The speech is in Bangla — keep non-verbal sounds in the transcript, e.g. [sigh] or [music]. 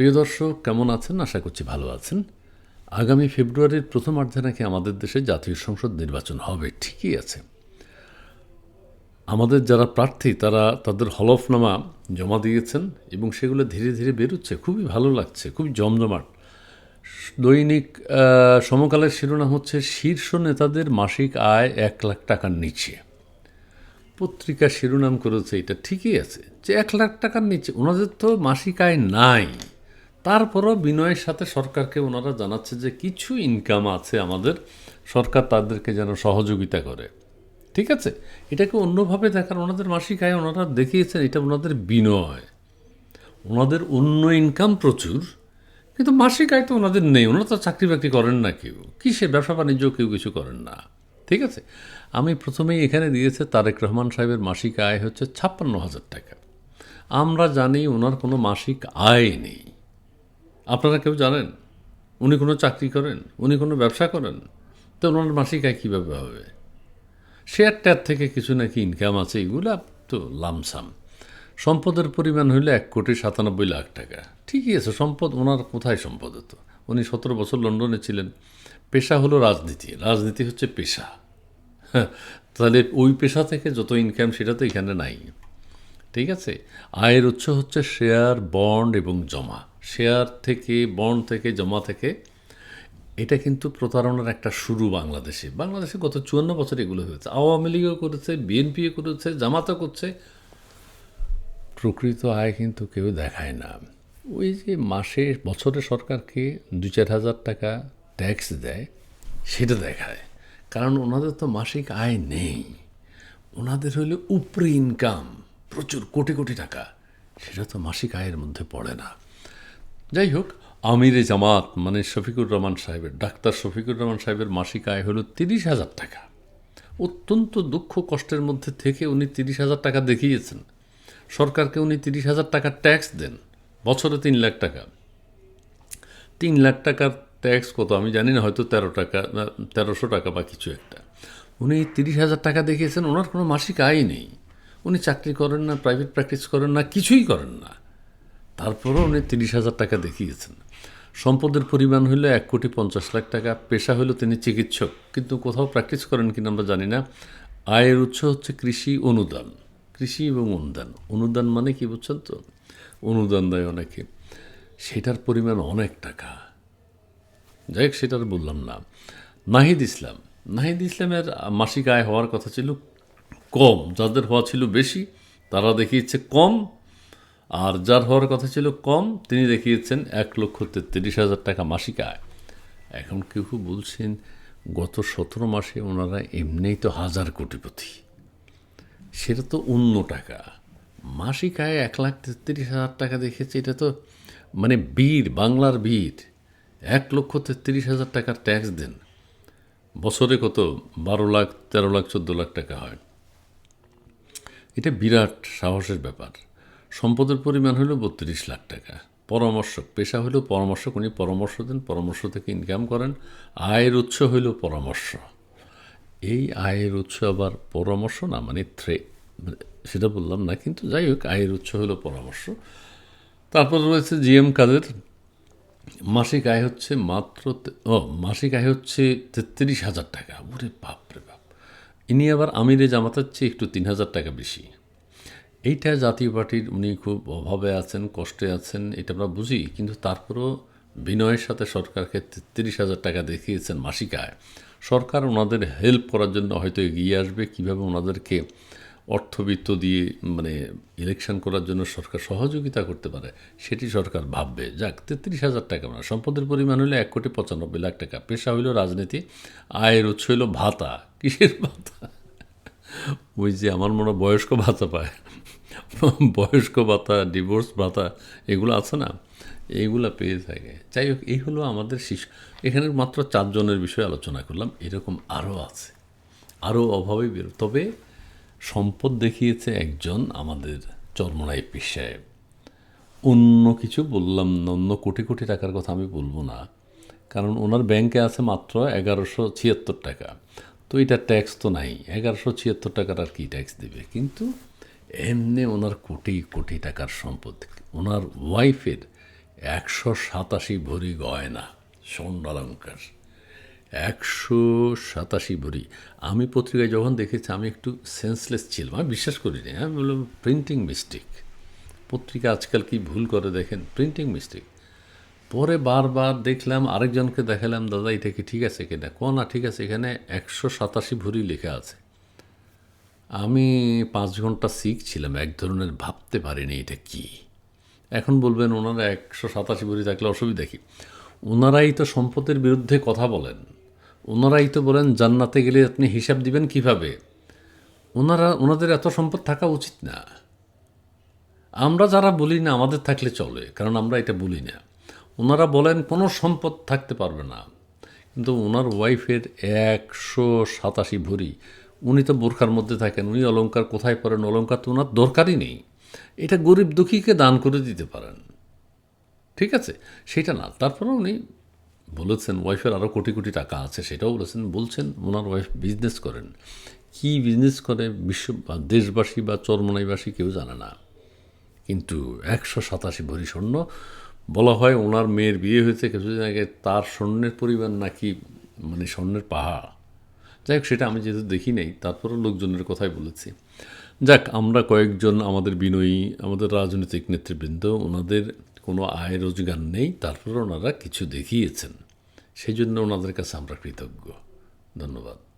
প্রিয় দর্শক, কেমন আছেন? আশা করছি ভালো আছেন। আগামী ফেব্রুয়ারির প্রথমার্ধে নাকি আমাদের দেশে জাতীয় সংসদ নির্বাচন হবে, ঠিকই আছে। আমাদের যারা প্রার্থী, তারা তাদের হলফনামা জমা দিয়েছেন এবং সেগুলো ধীরে ধীরে বেরোচ্ছে। খুবই ভালো লাগছে, খুবই জমজমাট। দৈনিক সমকালের শিরোনাম হচ্ছে, শীর্ষ নেতাদের মাসিক আয় এক লাখ টাকার নিচে। পত্রিকা শিরোনাম করেছে, এটা ঠিকই আছে যে এক লাখ টাকার নিচে। ওনাদের তো মাসিক আয় নাই। তারপরও বিনয়ের সাথে সরকারকে ওনারা জানাচ্ছে যে কিছু ইনকাম আছে আমাদের, সরকার তাদেরকে যেন সহযোগিতা করে। ঠিক আছে? এটাকে অন্যভাবে দেখার ওনাদের মাসিক আয়? ওনারা দেখিয়েছেন এটা ওনাদের বিনয়। ওনাদের অন্য ইনকাম প্রচুর, কিন্তু মাসিক আয় তো ওনাদের নেই। ওনারা তো চাকরি বাকরি করেন না কেউ। কিসে ব্যবসা বাণিজ্য কেউ কিছু করেন না। ঠিক আছে? আমি প্রথমেই এখানে দিয়েছে তারেক রহমান সাহেবের মাসিক আয় হচ্ছে ছাপ্পান্ন হাজার টাকা। আমরা জানি ওনার কোনো মাসিক আয় নেই। আপনারা কেউ জানেন? উনি কোনো চাকরি করেন? উনি কোনো ব্যবসা করেন? তো ওনার মাসিক আয় কীভাবে হবে? শেয়ার ট্যার থেকে কিছু নাকি ইনকাম আছে এগুলা তো লামসাম। সম্পদের পরিমাণ হইলে এক কোটি সাতানব্বই লাখ টাকা। ঠিকই আছে সম্পদ ওনার কোথায় সম্পদ হতো উনি সতেরো বছর লন্ডনে ছিলেন। পেশা হলো রাজনীতি। রাজনীতি হচ্ছে পেশা। হ্যাঁ, তাহলে ওই পেশা থেকে যত ইনকাম সেটা তো এখানে নাই। ঠিক আছে? আয়ের উৎস হচ্ছে শেয়ার বন্ড এবং জমা। শেয়ার থেকে, বন্ড থেকে, জমা থেকে, এটা কিন্তু প্রতারণার একটা শুরু বাংলাদেশে। বাংলাদেশে গত চুয়ান্ন বছর এগুলো হয়েছে। আওয়ামী লীগও করেছে, বিএনপিও করেছে, জামাতও করছে। প্রকৃত আয় কিন্তু কেউ দেখায় না। ওই যে মাসে, বছরে সরকারকে দু চার হাজার টাকা ট্যাক্স দেয়, সেটা দেখায়। কারণ ওনাদের তো মাসিক আয় নেই। ওনাদের হইলে উপরে ইনকাম প্রচুর কোটি কোটি টাকা। সেটা তো মাসিক আয়ের মধ্যে পড়ে না। যাই হোক আমিরে জামাত মানে শফিকুর রহমান সাহেবের, ডাক্তার শফিকুর রহমান সাহেবের মাসিক আয় হলো তিরিশ হাজার টাকা। অত্যন্ত দুঃখ কষ্টের মধ্যে থেকে উনি তিরিশ হাজার টাকা দেখিয়েছেন। সরকারকে উনি তিরিশ হাজার টাকা ট্যাক্স দেন, বছরে তিন লাখ টাকা। তিন লাখ টাকার ট্যাক্স কত? আমি জানি না, হয়তো তেরো টাকা তেরোশো টাকা বা কিছু একটা। উনি তিরিশ হাজার টাকা দেখিয়েছেন, ওনার কোনো মাসিক আয় নেই। উনি চাকরি করেন না প্রাইভেট প্র্যাকটিস করেন না, কিছুই করেন না। তারপরও উনি তিরিশ হাজার টাকা দেখিয়েছেন। সম্পদের পরিমাণ হলো এক কোটি পঞ্চাশ লাখ টাকা, পেশা হলো তিনি চিকিৎসক, কিন্তু কোথাও প্র্যাকটিস করেন কিনা আমরা জানি না। আয়ের উৎস হচ্ছে কৃষি অনুদান, কৃষি এবং অনুদান। অনুদান মানে কি বুঝছেন তো? অনুদান দেয় অনেকে। সেটার পরিমাণ অনেক টাকা। যাই হোক সেটার বললাম না। নাহিদ ইসলাম, নাহিদ ইসলামের মাসিক আয় হওয়ার কথা ছিল কম। যাদের হওয়া ছিল বেশি, তারা দেখিয়েছে কম আর যার হওয়ার কথা ছিল কম, তিনি দেখিয়েছেন এক লক্ষ তেত্রিশ হাজার টাকা মাসিক আয়। এখন কেউ বলছেন, গত সতেরো মাসে ওনারা এমনিই তো হাজার কোটিপতি। সেটা তো অন্য টাকা। মাসিক আয় এক লাখ তেত্রিশ হাজার টাকা দেখেছে, এটা তো মানে বীর, বাংলার বীর। এক লক্ষ তেত্রিশ হাজার টাকার ট্যাক্স দেন। বছরে কত? বারো লাখ, তেরো লাখ, চোদ্দ লাখ টাকা হয়। এটা বিরাট সাহসের ব্যাপার। সম্পদের পরিমাণ হলো বত্রিশ লাখ টাকা। পরামর্শক, পেশা হলো পরামর্শক, উনি পরামর্শ দেন, পরামর্শ থেকে ইনকাম করেন, আয়ের উৎস হইল পরামর্শ। এই আয়ের উৎস আবার পরামর্শ না মানে থ্রে, সেটা বললাম না, কিন্তু যাই হোক, আয়ের উৎস হলো পরামর্শ। তারপর রয়েছে জিএম কাদের। মাসিক আয় হচ্ছে মাত্র ও, মাসিক আয় হচ্ছে তেত্রিশ হাজার টাকা। ওরে বাপ রে বাপ। ইনি আবার আমিরে জামাতার চেয়ে একটু তিন হাজার টাকা বেশি। এইটা জাতীয় পার্টির উনি খুব অভাবে আছেন, কষ্টে আছেন, এটা আমরা বুঝি। কিন্তু তারপরেও বিনয়ের সাথে সরকারকে তেত্রিশ হাজার টাকা দেখিয়েছেন মাসিক আয় সরকার ওনাদের হেল্প করার জন্য হয়তো এগিয়ে আসবে, কীভাবে ওনাদেরকে অর্থবিত্ত দিয়ে মানে ইলেকশন করার জন্য সরকার সহযোগিতা করতে পারে, সেটি সরকার ভাববে। যাক, তেত্রিশ হাজার টাকা না সম্পদের পরিমাণ হলো এক কোটি পঁচানব্বই লাখ টাকা। পেশা হইল রাজনীতি, আয়ের উৎস হইল ভাতা। কিসের ভাতা? ওই যে আমার মনে বয়স্ক ভাতা পায়। [laughs] বয়স্ক ভাতা ডিভোর্স ভাতা, এগুলো আছে না? এইগুলো পেয়ে থাকে। যাই হোক, এই হলো আমাদের শিশু। এখানে মাত্র চারজনের বিষয়ে আলোচনা করলাম। এরকম আরও আছে। আরও অভাবে বের তবে সম্পদ দেখিয়েছে একজন আমাদের চরমনাই পীর সাহেব। অন্য কিছু বললাম না, অন্য কোটি কোটি টাকার কথা আমি বলব না। কারণ ওনার ব্যাংকে আছে মাত্র এগারোশো ছিয়াত্তর টাকা। তো এটা ট্যাক্স তো নাই। এগারোশো ছিয়াত্তর টাকার আর কি ট্যাক্স দেবে? কিন্তু এমনি ওনার কোটি কোটি টাকার সম্পদ। ওনার ওয়াইফের একশো সাতাশি ভরি গয়না স্বর্ণালঙ্কার একশো সাতাশি ভরি। আমি পত্রিকায় যখন দেখেছি, আমি একটু সেন্সলেস ছিলাম। আমি বিশ্বাস করিনি, আমি বললাম প্রিন্টিং মিস্টেক পত্রিকা আজকাল কি ভুল করে দেখেন? প্রিন্টিং মিস্টেক পরে বারবার দেখলাম, আরেকজনকে দেখালাম, দাদা, এটা কি ঠিক আছে কিনা? না, ঠিক আছে, এখানে একশো সাতাশি ভরি লেখা আছে। আমি পাঁচ ঘণ্টা শিখছিলাম, এক ধরনের ভাবতে পারিনি এটা কি। এখন বলবেন ওনারা একশো সাতাশি ভরি থাকলে অসুবিধা কি? ওনারাই তো সম্পদের বিরুদ্ধে কথা বলেন। ওনারাই তো বলেন, জান্নাতে গেলে আপনি হিসাব দিবেন কীভাবে? ওনারা, ওনাদের এত সম্পদ থাকা উচিত না। আমরা যারা বলি না, আমাদের থাকলে চলে, কারণ আমরা এটা বলি না। ওনারা বলেন, কোনো সম্পদ থাকতে পারবে না। কিন্তু ওনার ওয়াইফের একশো সাতাশি ভরি উনি তো বোরখার মধ্যে থাকেন, উনি অলঙ্কার কোথায় পড়েন অলঙ্কার তো ওনার দরকারই নেই। এটা গরিব দুঃখীকে দান করে দিতে পারেন। ঠিক আছে? সেটা না। তারপরে উনি বলেছেন, ওয়াইফের আরও কোটি কোটি টাকা আছে, সেটাও বলেছেন, বলছেন, ওনার ওয়াইফ বিজনেস করেন। কি বিজনেস করে? বিশ্ব, বা দেশবাসী বা চরমনাইবাসী কেউ জানে না। কিন্তু একশো সাতাশি ভরি স্বর্ণ, বলা হয় ওনার মেয়ের বিয়ে হয়েছে, কিছুদিন আগে তার স্বর্ণের পরিমাণ নাকি মানে স্বর্ণের পাহাড় যাই হোক সেটা আমি যেহেতু দেখি নাই, তারপরও লোকজনের কথাই বলেছি। যাক, আমরা কয়েকজন আমাদের বিনয়ী, আমাদের রাজনৈতিক নেতৃবৃন্দ, ওনাদের কোনো আয় রোজগার নেই, তারপরে ওনারা কিছু দেখিয়েছেন। সেই জন্য ওনাদের কাছে আমরা কৃতজ্ঞ। ধন্যবাদ।